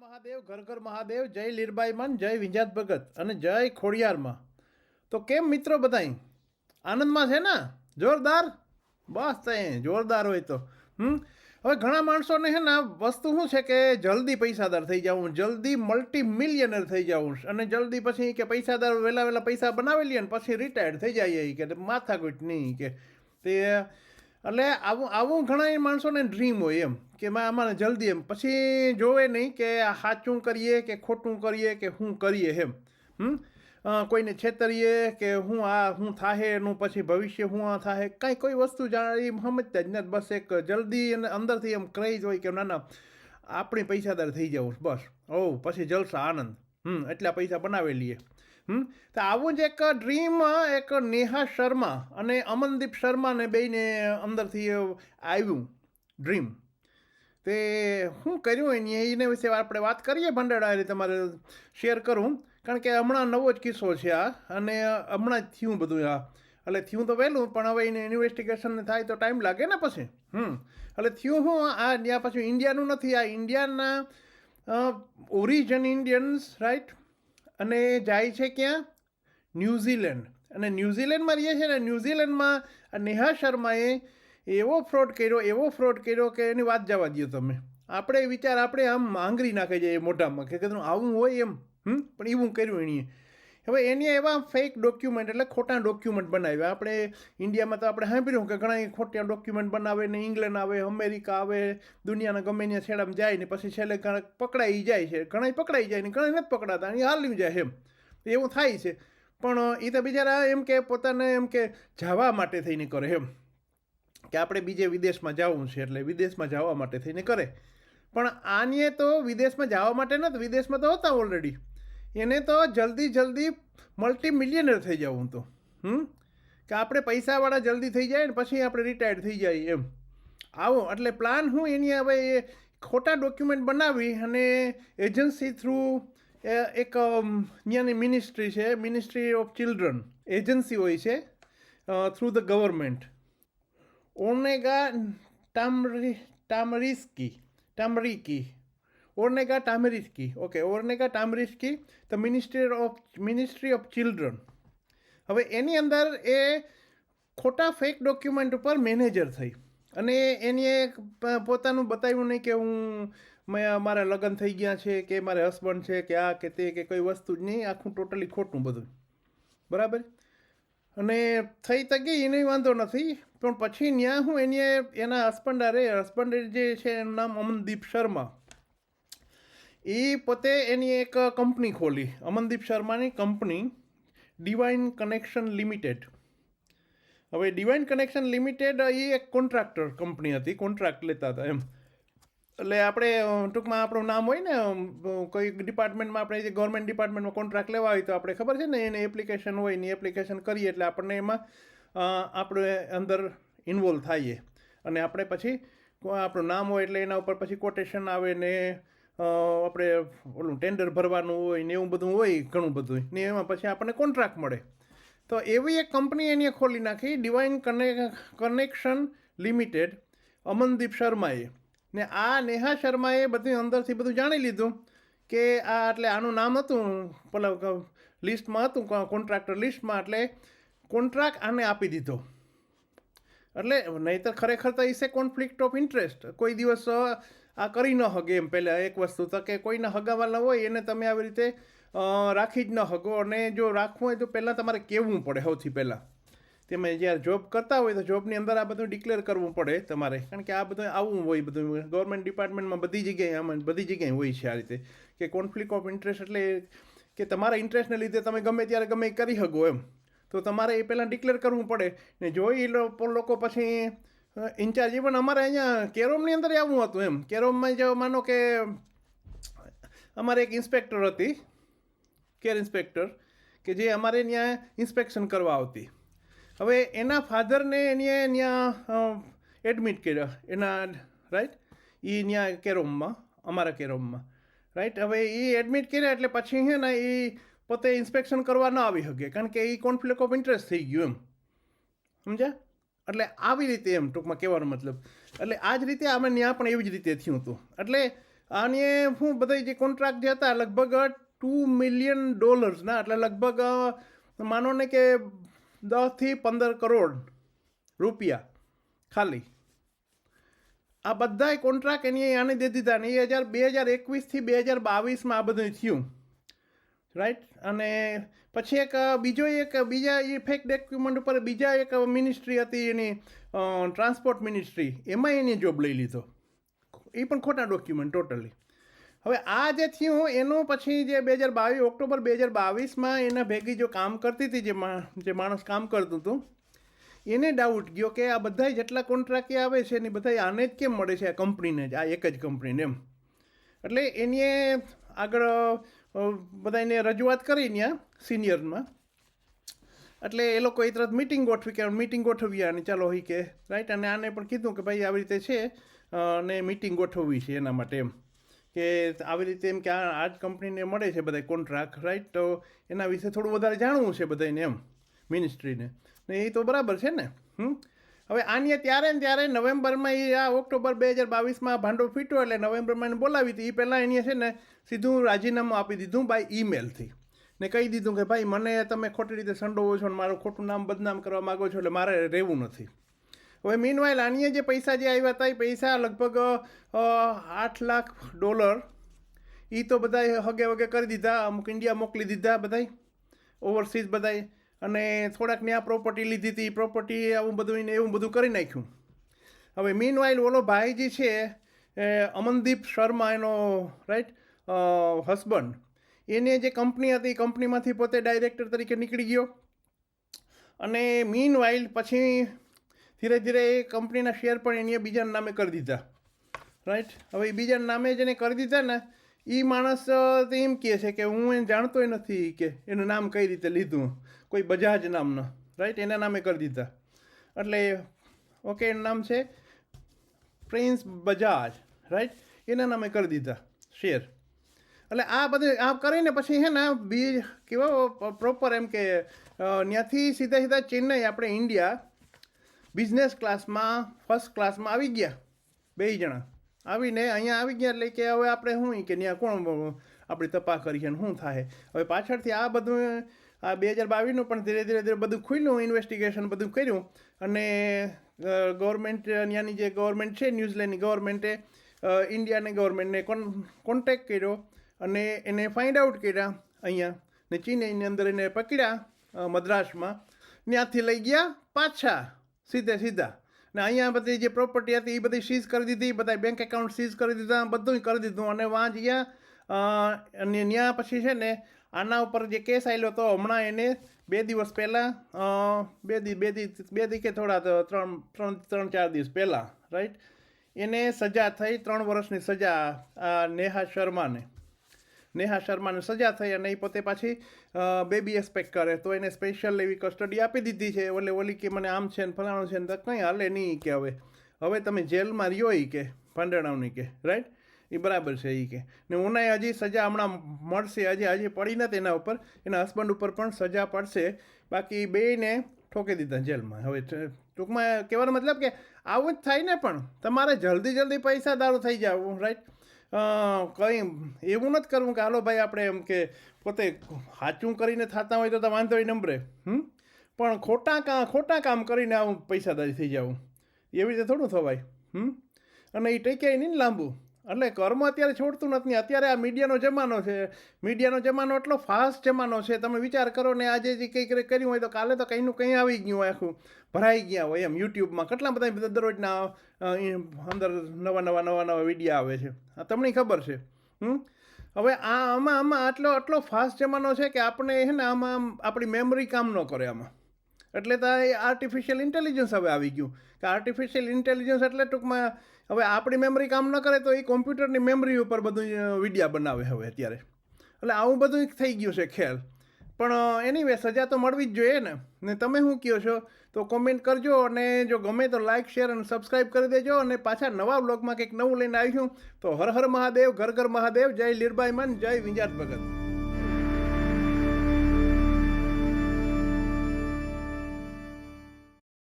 મહાદેવ, ઘર ઘર મહાદેવ, જય લીરબાઈમાન જય વિંજાત ભગત અને જય ખોડિયારમાં તો કેમ મિત્રો બધાય? આનંદમાં છે ને? જોરદાર? બસ તે જોરદાર હોય તો. હમ? હવે ઘણા માણસોને છે ને વસ્તુ શું છે કે જલ્દી પૈસાદાર થઈ જાઉં, જલ્દી મલ્ટી મિલિયનર થઈ જાઉં અને જલ્દી પછી કે પૈસાદાર વહેલા વહેલા પૈસા બનાવી લઈએ ને પછી રિટાયર્ડ થઈ જાય એ કે, માથાકૂટ નહીં કે. તે એટલે આવું આવું ઘણા માણસોને ડ્રીમ હોય એમ, કે માં અમારે જલ્દી એમ. પછી જોવે નહીં કે સાચું કરીએ કે ખોટું કરીએ કે શું કરીએ એમ. હમ? કોઈને છેતરીએ કે હું આ, હું થાહે એનું પછી ભવિષ્ય હું આ થાહે. કાંઈ કોઈ વસ્તુ જાણી સમજતા જ ને બસ એક જલ્દી અને અંદરથી એમ ક્રેઝ હોય કે ના ના, આપણી પૈસાદાર થઈ જવું બસ. ઓ પછી જલસા આનંદ. હમ, એટલા પૈસા બનાવી લઈએ. હમ તો આવું જ એક ડ્રીમ એક નેહા શર્મા અને અમનદીપ શર્માને બેને અંદરથી આવ્યું ડ્રીમ તે શું કર્યું એની એના વિશે આપણે વાત કરીએ ભંડારા તમારે શેર કરું કારણ કે હમણાં નવો જ કિસ્સો છે આ અને હમણાં જ થયું બધું આ એટલે થયું તો વહેલું પણ હવે એને ઇન્વેસ્ટિગેશન થાય તો ટાઈમ લાગે ને પછી હમ એટલે થયું હું આ ત્યાં પછી ઇન્ડિયાનું નથી આ ઇન્ડિયાના ઓરિજન ઇન્ડિયન્સ રાઈટ અને જાય છે ક્યાં? ન્યૂઝીલેન્ડ. અને ન્યૂઝીલેન્ડમાં રહીએ છે ને, ન્યૂઝીલેન્ડમાં આ નેહા શર્માએ એવો ફ્રોડ કર્યો, એવો ફ્રોડ કર્યો કે એની વાત જવા દો તમે. આપણે વિચાર, આપણે આમ આંગળી નાખી જઈએ મોઢામાં કે આવું હોય એમ, હમ? પણ એવું કર્યું એણીએ. હવે એની એવા ફેક ડોક્યુમેન્ટ એટલે ખોટા ડોક્યુમેન્ટ બનાવ્યા. આપણે ઇન્ડિયામાં તો આપણે સાંભળ્યું કે ઘણા ખોટા ડોક્યુમેન્ટ બનાવે ને ઇંગ્લેન્ડ આવે અમેરિકા આવે, દુનિયાના ગમે ત્યાં છેડામાં જાય ને પછી છેલ્લે પકડાઈ જાય છે. ઘણા પકડાઈ જાય ને ઘણા નથી પકડાતા અને હાલ્યું જાય એમ. એવું થાય છે. પણ એ તો બિચારા એમ કે પોતાને એમ કે જવા માટે થઈને કરે એમ. કે આપણે બીજે વિદેશમાં જવું છે એટલે વિદેશમાં જવા માટે થઈને કરે. પણ આને તો વિદેશમાં જવા માટે નથી, વિદેશમાં તો હતા ઓલરેડી એને તો જલ્દી જલ્દી મલ્ટી મિલિયનર થઈ જવું તો. હમ? કે આપણે પૈસાવાળા જલ્દી થઈ જાય ને પછી આપણે રિટાયર્ડ થઈ જાય એમ. આવો એટલે પ્લાન હું એની હવે એ ખોટા ડોક્યુમેન્ટ બનાવી અને એજન્સી થ્રુ એક અમ, ત્યાંની મિનિસ્ટ્રી છે મિનિસ્ટ્રી ઓફ ચિલ્ડ્રન એજન્સી હોય છે થ્રુ ધ ગવર્મેન્ટ ઓનેગા ટામરી ટામરિસ્કી ટામરિકી. ઓર્નેગા ટામરિસ્કી okay ઓર્નેગા ટામરિસ્કી the ministry of ministry of children હવે એની અંદર એ ખોટા ફેક ડોક્યુમેન્ટ ઉપર મેનેજર થઈ. અને એની એક પોતાનું બતાવ્યું નહીં કે હું મેં, મારા લગ્ન થઈ ગયા છે, કે મારે હસબન્ડ છે, કે આ, કે તે, કે કોઈ વસ્તુ જ નહીં. આખું ટોટલી ખોટું બધું. બરાબર? અને થઈ તો ગઈ, એને વાંધો નથી. પણ પછી ત્યાં હું એની એના હસબન્ડ અરે હસબન્ડ જે છે, એનું નામ અમનદીપ શર્મા. એ પોતે એની એક કંપની ખોલી, અમનદીપ શર્માની કંપની, ડિવાઇન કનેક્શન લિમિટેડ. હવે ડિવાઇન કનેક્શન લિમિટેડ એ એક કોન્ટ્રાક્ટર કંપની હતી, કોન્ટ્રાક્ટ લેતા હતા એમ. એટલે આપણે ટૂંકમાં આપણું નામ હોય ને કોઈ ડિપાર્ટમેન્ટમાં આપણે જે ગવર્મેન્ટ ડિપાર્ટમેન્ટમાં કોન્ટ્રાક્ટ લેવા હોય તો આપણે ખબર છે ને, એને એપ્લિકેશન હોય ને એપ્લિકેશન કરીએ એટલે આપણને એમાં આપણે અંદર ઇન્વોલ્વ થઈએ. અને આપણે પછી આપણું નામ હોય એટલે એના ઉપર પછી કોટેશન આવે ને આપણે ઓલું ટેન્ડર ભરવાનું હોય ને એવું બધું હોય, ઘણું બધું ને એમાં પછી આપણને કોન્ટ્રાક્ટ મળે. તો એવી એક કંપની એની ખોલી નાખી ડિવાઇન કને કનેક્શન લિમિટેડ અમનદીપ શર્માએ. ને આ નેહા શર્માએ બધું અંદરથી બધું જાણી લીધું કે આ એટલે આનું નામ હતું, પેલા લિસ્ટમાં હતું કોન્ટ્રાક્ટર લિસ્ટમાં એટલે કોન્ટ્રાક્ટ આને આપી દીધો. એટલે નહીંતર ખરેખર તો ઇસે કોન્ફ્લિક્ટ ઓફ ઇન્ટરેસ્ટ કોઈ દિવસ આ કરી ન હગે એમ પહેલાં એક વસ્તુ, તો કે કોઈના હગાવાના હોય એને તમે આવી રીતે રાખી જ ન હગો અને જો રાખવું હોય તો પહેલાં તમારે કહેવું પડે સૌથી પહેલાં. તમે જ્યારે જોબ કરતા હોય તો જોબની અંદર આ બધું ડિક્લેર કરવું પડે તમારે. કારણ કે આ બધું આવું હોય બધું. ગવર્મેન્ટ ડિપાર્ટમેન્ટમાં બધી જગ્યાએ આમાં બધી જગ્યાએ હોય છે આ રીતે. કે કોન્ફ્લિક્ટ ઓફ ઇન્ટરેસ્ટ એટલે કે તમારા ઇન્ટરેસ્ટને લીધે તમે ગમે ત્યારે ગમે કરી શકો એમ. તો તમારે એ પહેલાં ડિક્લેર કરવું પડે. ને જો એ લોકો પછી ઇન્ચાર્જ પણ અમારે અહીંયા કેરોમની અંદર આવવું હતું એમ. કેરોમમાં જો માનો કે, અમારે એક ઇન્સ્પેક્ટર હતી, કેર ઇન્સ્પેક્ટર, કે જે અમારે ત્યાં ઇન્સ્પેક્શન કરવા આવતી. હવે એના ફાધરને એની ત્યાં એડમિટ કર્યા. એના રાઈટ એ ત્યાં કેરોમમાં, અમારા કેરોમમાં. રાઈટ હવે એ એડમિટ કર્યા એટલે પછી છે ને એ પોતે ઇન્સ્પેક્શન કરવા ન આવી શકે કારણ કે એ કોન્ફ્લિક્ટ ઓફ ઇન્ટરેસ્ટ થઈ ગયું એમ. સમજ્યા? એટલે આવી રીતે એમ ટૂંકમાં કહેવાનો મતલબ. એટલે આ જ રીતે અમે ત્યાં પણ એવી જ રીતે થયું હતું. એટલે આને શું બધા જે કોન્ટ્રાક્ટ જે હતા લગભગ ટુ મિલિયન ડોલર્સના એટલે લગભગ માનો ને કે દસથી પંદર કરોડ રૂપિયા ખાલી. આ બધાય કોન્ટ્રાક્ટ એની આને દે દીધા ને એ હજાર, બે હજાર એકવીસથી બે હજાર બાવીસમાં આ બધું થયું. રાઈટ અને પછી એક બીજો એક, બીજા એ ફેક ડોક્યુમેન્ટ ઉપર બીજા એક મિનિસ્ટ્રી હતી એની ટ્રાન્સપોર્ટ મિનિસ્ટ્રી એમાં એની જોબ લઈ લીધો. એ પણ ખોટા ડોક્યુમેન્ટ ટોટલી હવે આ જે થયું, એનું પછી જે બે હજાર બાવીસ, ઓક્ટોબર બે હજાર બાવીસમાં એના ભેગી જો કામ કરતી હતી, જે જે માણસ કામ કરતું હતું, એને ડાઉટ ગયો કે આ બધા જેટલા કોન્ટ્રાક્ટ આવે છે, એની બધા આને જ કેમ મળે છે આ કંપનીને જ, આ એક જ કંપનીને એમ. એટલે એની આગળ બધાને રજૂઆત કરી ત્યાં સિનિયરમાં. એટલે એ લોકો એ તરત મિટિંગ ગોઠવી કે મિટિંગ ગોઠવી અને ચાલો હોય કે રાઈટ અને આને પણ કીધું કે ભાઈ, આવી રીતે છે અને મિટિંગ ગોઠવવી છે એના માટે એમ. કે આવી રીતે એમ કે આ આ જ કંપનીને મળે છે બધા કોન્ટ્રાક્ટ રાઈટ તો એના વિશે થોડું વધારે જાણવું છે બધાને એમ મિનિસ્ટ્રીને ને. એ તો બરાબર છે ને, હમ? હવે આની ત્યારે ને ત્યારે નવેમ્બરમાં એ આ ઓક્ટોબર બે હજાર બાવીસમાં ભાંડો ફીટ્યો એટલે નવેમ્બરમાં બોલાવી હતી. એ પહેલાં એની છે ને સીધું રાજીનામું આપી દીધું બાય ઈમેલથી ને કહી દીધું કે, ભાઈ, મને તમે ખોટી રીતે સંડોવો છો ને મારું ખોટું નામ બદનામ કરવા માગો છો એટલે મારે રહેવું નથી. હવે મીનવાઇલ આનીએ જે પૈસા જે આવ્યા હતા, એ પૈસા લગભગ આઠ લાખ ડોલર એ તો બધાય હગે વગે કરી દીધા, અમુક ઇન્ડિયા મોકલી દીધા બધાય ઓવરસીઝ બધાય. અને થોડાક આ પ્રોપર્ટી લીધી હતી પ્રોપર્ટી આવું બધું એવું બધું કરી નાખ્યું. હવે મીન વાઇલ ઓલો ભાઈ જે છે, એ અમનદીપ શર્મા એનો રાઈટ હસબન્ડ એને જે કંપની હતી, એ કંપનીમાંથી પોતે ડાયરેક્ટર તરીકે નીકળી ગયો. અને મીન વાઇલ પછી ધીરે ધીરે એ કંપનીના શેર પણ એને બીજાના નામે કરી દીધા. રાઈટ હવે એ બીજાના નામે જેને કરી દીધા ને એ માણસ એમ કહે છે કે હું એને જાણતોય નથી કે એનું નામ કઈ રીતે લીધું. કોઈ બજાજ નામનો રાઈટ એના નામે કરી દીધા. એટલે ઓકે, એનું નામ છે પ્રિન્સ બજાજ રાઈટ એના નામે કરી દીધા શેર. એટલે આ બધું આ કરીને પછી હે ને બી કેવો પ્રોપર એમ કે ત્યાંથી સીધા સીધા ચેન્નઈ આપણે ઇન્ડિયા બિઝનેસ ક્લાસમાં, ફર્સ્ટ ક્લાસમાં આવી ગયા, બે જણા. આવીને અહીંયા આવી ગયા એટલે કે હવે આપણે શું કે ત્યાં કોણ આપણી તપાસ કરી છે શું થાય. હવે પાછળથી આ બધું આ બે હજાર બાવીસનું પણ ધીરે ધીરે ધીરે બધું ખુલ્યું ઇન્વેસ્ટિગેશન બધું કર્યું. અને ગવર્મેન્ટ ત્યાંની જે ગવર્મેન્ટ છે ન્યૂઝીલેન્ડની ગવર્મેન્ટે ઇન્ડિયાની ગવર્મેન્ટને કોન કોન્ટેક્ટ કર્યો અને એને ફાઇન્ડ આઉટ કર્યા અહીંયા. ને ચીનની અંદર એને પકડ્યા મદ્રાસમાં. ત્યાંથી લઈ ગયા પાછા, સીધે સીધા. ને અહીંયા બધી જે પ્રોપર્ટી હતી એ બધી સીઝ કરી દીધી બધા બેંક એકાઉન્ટ સીઝ કરી દીધા બધું કરી દીધું. અને વાં ગયા અને ત્યાં પછી છે ને આના ઉપર જે કેસ આવેલો હતો, હમણાં એને બે દિવસ પહેલાં બે દી બે દી બે દી કે થોડા ત્રણ ત્રણ ત્રણ, ચાર દિવસ પહેલાં રાઈટ એને સજા થઈ, ત્રણ વર્ષની સજા નેહા શર્માને. નેહા શર્માને સજા થઈ અને એ પોતે પાછી બેબી એક્સપેક્ટ કરે. તો એને સ્પેશિયલ એવી કસ્ટડી આપી દીધી છે. ઓલે ઓલી કે મને આમ છે ને ફલાણું છે ને કંઈ હાલે નહીં કે હવે. હવે તમે જેલમાં રહ્યો ઈ કે પાંડણાવની કે રાઈટ એ બરાબર છે એ કે. ને ઉનાએ હજી સજા હમણાં મળશે, હજી હજી પડી નથી એના ઉપર. એના હસબન્ડ ઉપર પણ સજા પડશે. બાકી બેયને ઠોકી દીધા જેલમાં. હવે ટૂંકમાં કહેવાનો મતલબ કે આવું જ થાય ને પણ તમારે જલ્દી જલ્દી પૈસાદારો થઈ જાવ રાઈટ કંઈ એવું નથી કરવું કે, હાલો ભાઈ, આપણે એમ કે પોતે સાચું કરીને થતા હોય તો તો વાંધો ય નંબરે. હમ? પણ ખોટા કામ ખોટા કામ કરીને આવું પૈસાદારી થઈ જવું. એવી રીતે થોડું થવાય. હમ? અને એ ટેકે નહીં ને લાંબુ. એટલે કર્મ અત્યારે છોડતું નથી. અત્યારે આ મીડિયાનો જમાનો છે. મીડિયાનો જમાનો એટલો ફાસ્ટ જમાનો છે. તમે વિચાર કરો ને આજે જે કંઈક કર્યું હોય તો કાલે તો કંઈનું કંઈ આવી ગયું હોય આખું. ભરાઈ ગયા હોય એમ યુટ્યુબમાં. કેટલા બધા દરરોજના અંદર નવા નવા નવા નવા વિડીયા આવે છે. આ તમને ખબર છે. હમ? હવે આ આમાં આમાં આટલો આટલો ફાસ્ટ જમાનો છે કે આપણે છે ને આમ આપણી મેમરી કામ ન કરે આમાં. એટલે તો એ આર્ટિફિશિયલ ઇન્ટેલિજન્સ હવે આવી ગયું. કે આર્ટિફિશિયલ ઇન્ટેલિજન્સ એટલે ટૂંકમાં હવે આપણી મેમરી કામ ન કરે તો એ કોમ્પ્યુટરની મેમરી ઉપર બધું વિડીયા બનાવે હવે અત્યારે. એટલે આવું બધું થઈ ગયું છે, ખેલ. પણ એનીવે સજા તો મળવી જ જોઈએ ને. ને તમે શું કહો છો? તો કોમેન્ટ કરજો અને જો ગમે તો લાઇક શેર અને સબસ્ક્રાઇબ કરી દેજો અને પાછા નવા બ્લોગમાં કંઈક નવું લઈને આવીશું તો હર હર મહાદેવ, ઘર ઘર મહાદેવ, જય લીરબાઈ મન, જય વિંજાત ભગત.